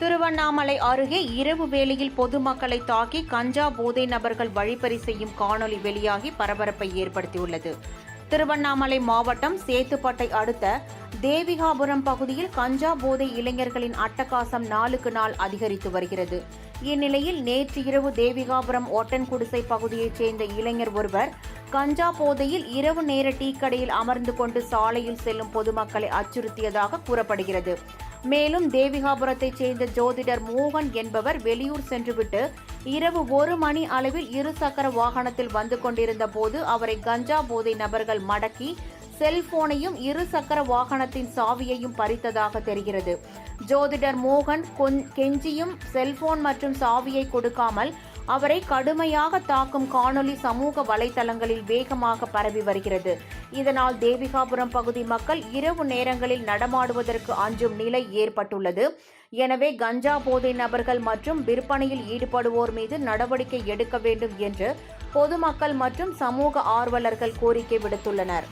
திருவண்ணாமலை அருகே இரவு வேளையில் பொதுமக்களை தாக்கி கஞ்சா போதை நபர்கள் வழிப்பறி செய்யும் காணொளி வெளியாகி பரபரப்பை ஏற்படுத்தியுள்ளது. திருவண்ணாமலை மாவட்டம் சேத்துப்பட்டை அடுத்த தேவிகாபுரம் பகுதியில் கஞ்சா போதை இளைஞர்களின் அட்டகாசம் நாளுக்கு நாள் அதிகரித்து வருகிறது. இந்நிலையில் நேற்று இரவு தேவிகாபுரம் ஒட்டன்குடிசை பகுதியைச் சேர்ந்த இளைஞர் ஒருவர் கஞ்சா போதையில் இரவு நேர டீக்கடையில் அமர்ந்து கொண்டு சாலையில் செல்லும் பொதுமக்களை அச்சுறுத்தியதாக கூறப்படுகிறது. மேலும் தேவிகாபுரத்தைச் சேர்ந்த ஜோதிடர் மோகன் என்பவர் வெளியூர் சென்றுவிட்டு இரவு ஒரு மணி அளவில் இருசக்கர வாகனத்தில் வந்து கொண்டிருந்த போது அவரை கஞ்சா போதை நபர்கள் மடக்கி செல்போனையும் இருசக்கர வாகனத்தின் சாவியையும் பறித்ததாக தெரிகிறது. ஜோதிடர் மோகன் கெஞ்சியும் செல்போன் மற்றும் சாவியை கொடுக்காமல் அவரை கடுமையாக தாக்கும் காணொளி சமூக வலைதளங்களில் வேகமாக பரவி வருகிறது. இதனால் தேவிகாபுரம் பகுதி மக்கள் இரவு நேரங்களில் நடமாடுவதற்கு அஞ்சும் நிலை ஏற்பட்டுள்ளது. எனவே கஞ்சா போதை நபர்கள் மற்றும் விற்பனையில் ஈடுபடுவோர் மீது நடவடிக்கை எடுக்க வேண்டும் என்று பொதுமக்கள் மற்றும் சமூக ஆர்வலர்கள் கோரிக்கை விடுத்துள்ளனர்.